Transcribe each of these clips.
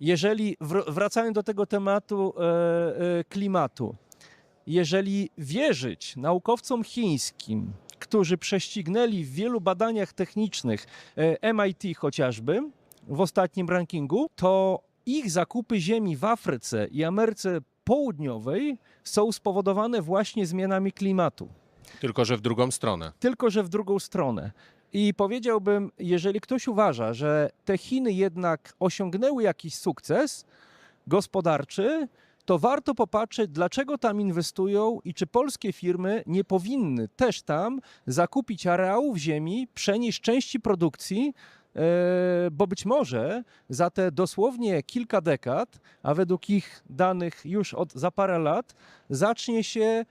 jeżeli, wr- wracając do tego tematu e, e, klimatu, jeżeli wierzyć naukowcom chińskim, którzy prześcignęli w wielu badaniach technicznych e, MIT chociażby w ostatnim rankingu, to ich zakupy ziemi w Afryce i Ameryce Południowej są spowodowane właśnie zmianami klimatu Tylko, że w drugą stronę. tylko że w drugą stronę. I powiedziałbym, jeżeli ktoś uważa, że te Chiny jednak osiągnęły jakiś sukces gospodarczy, to warto popatrzeć, dlaczego tam inwestują i czy polskie firmy nie powinny też tam zakupić areałów ziemi, przenieść części produkcji, e, bo być może za te dosłownie kilka dekad, a według ich danych już od, za parę lat, zacznie się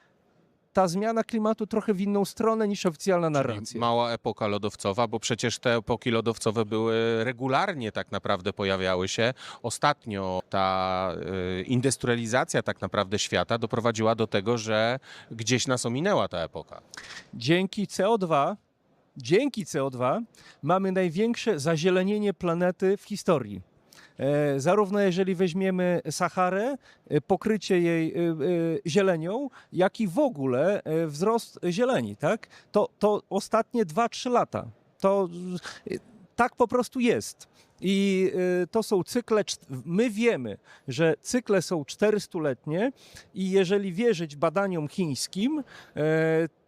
ta zmiana klimatu trochę w inną stronę niż oficjalna narracja. mała epoka lodowcowa, bo przecież te epoki lodowcowe były regularnie tak naprawdę pojawiały się. Ostatnio ta y, industrializacja tak naprawdę świata doprowadziła do tego, że gdzieś nas ominęła ta epoka. Dzięki CO2, dzięki CO2 mamy największe zazielenienie planety w historii. E, zarówno jeżeli weźmiemy Saharę, e, pokrycie jej e, zielenią, jak i w ogóle wzrost zieleni, tak? To, to ostatnie 2-3 lata. To tak po prostu jest. I to są cykle, my wiemy, że cykle są 400-letnie i jeżeli wierzyć badaniom chińskim,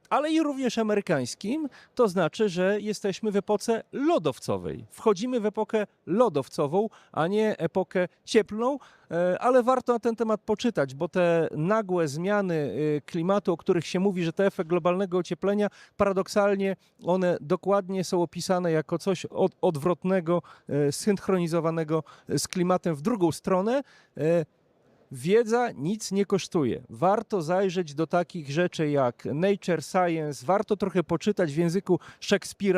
ale i również amerykańskim, to znaczy, że jesteśmy w epoce lodowcowej. Wchodzimy w epokę lodowcową, a nie epokę cieplną, e, ale warto na ten temat poczytać, bo te nagłe zmiany e, klimatu, o których się mówi, że to efekt globalnego ocieplenia, paradoksalnie one dokładnie są opisane jako coś od, odwrotnego, e, synchronizowanego z klimatem w drugą stronę. Wiedza nic nie kosztuje. Warto zajrzeć do takich rzeczy jak Nature Science, warto trochę poczytać w języku Szekspira,